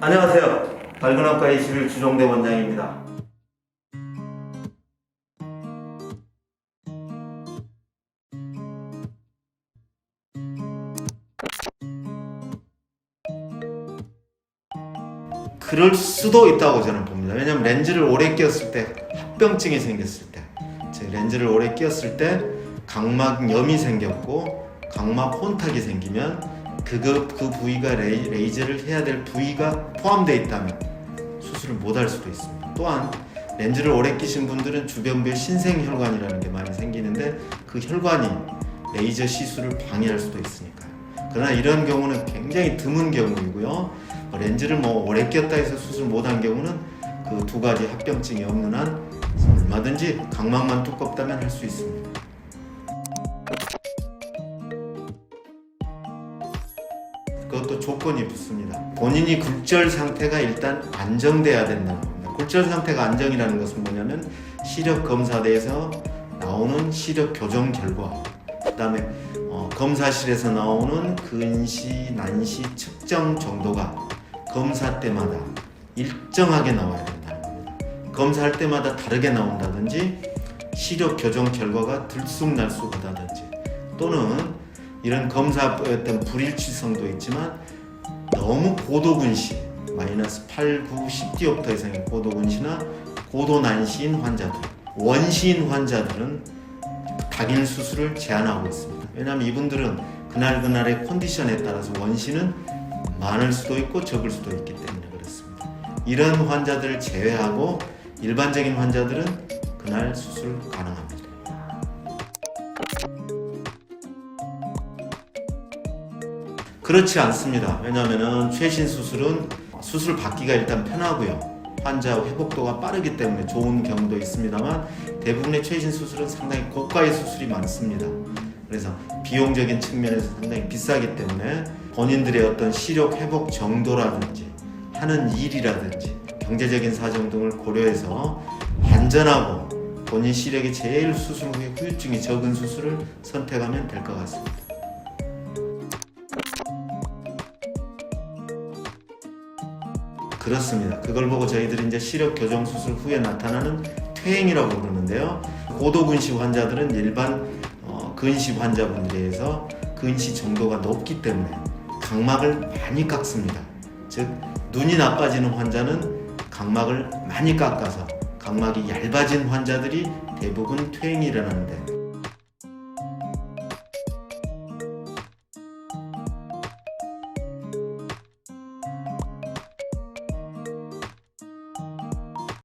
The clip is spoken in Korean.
안녕하세요. 발근학과 21 주종대 원장입니다. 그럴 수도 있다고 저는 봅니다. 왜냐하면 렌즈를 오래 끼었을 때 합병증이 생겼을 때, 제 렌즈를 오래 끼었을 때 각막염이 생겼고 각막 혼탁이 생기면 그거 그 부위가 레이, 레이저를 해야 될 부위가 포함되어 있다면 수술을 못 할 수도 있습니다. 또한 렌즈를 오래 끼신 분들은 주변부에 신생 혈관이라는 게 많이 생기는데 그 혈관이 레이저 시술을 방해할 수도 있으니까요. 그러나 이런 경우는 굉장히 드문 경우이고요. 뭐 렌즈를 뭐 오래 꼈다 해서 수술 못 한 경우는 그 두 가지 합병증이 없는 한 얼마든지 각막만 두껍다면 할 수 있습니다. 그것도 조건이 붙습니다. 본인이 굴절 상태가 일단 안정돼야 된다는 겁니다. 굴절 상태가 안정이라는 것은 뭐냐면 시력 검사대에서 나오는 시력 교정 결과, 그 다음에 어, 검사실에서 나오는 근시, 난시 측정 정도가 검사 때마다 일정하게 나와야 된다는 겁니다. 검사할 때마다 다르게 나온다든지 시력 교정 결과가 들쑥날쑥하다든지 또는 이런 검사의 어떤 불일치성도 있지만 너무 고도근시 마이너스 8, 9, 10디옵터 이상의 고도근시나 고도난시인 환자들 원시인 환자들은 당일 수술을 제한하고 있습니다. 왜냐하면 이분들은 그날 그날의 컨디션에 따라서 원시는 많을 수도 있고 적을 수도 있기 때문에 그렇습니다. 이런 환자들을 제외하고 일반적인 환자들은 그날 수술 가능합니다. 그렇지 않습니다. 왜냐하면 최신 수술은 수술 받기가 일단 편하고요. 환자 회복도가 빠르기 때문에 좋은 경우도 있습니다만 대부분의 최신 수술은 상당히 고가의 수술이 많습니다. 그래서 비용적인 측면에서 상당히 비싸기 때문에 본인들의 어떤 시력 회복 정도라든지 하는 일이라든지 경제적인 사정 등을 고려해서 안전하고 본인 시력이 제일 수술 후에 후유증이 적은 수술을 선택하면 될 것 같습니다. 그렇습니다. 그걸 보고 저희들이 이제 시력 교정 수술 후에 나타나는 퇴행이라고 부르는데요. 고도근시 환자들은 일반 어, 근시 환자분들에 비해서 근시 정도가 높기 때문에 각막을 많이 깎습니다. 즉 눈이 나빠지는 환자는 각막을 많이 깎아서 각막이 얇아진 환자들이 대부분 퇴행이 일어나는데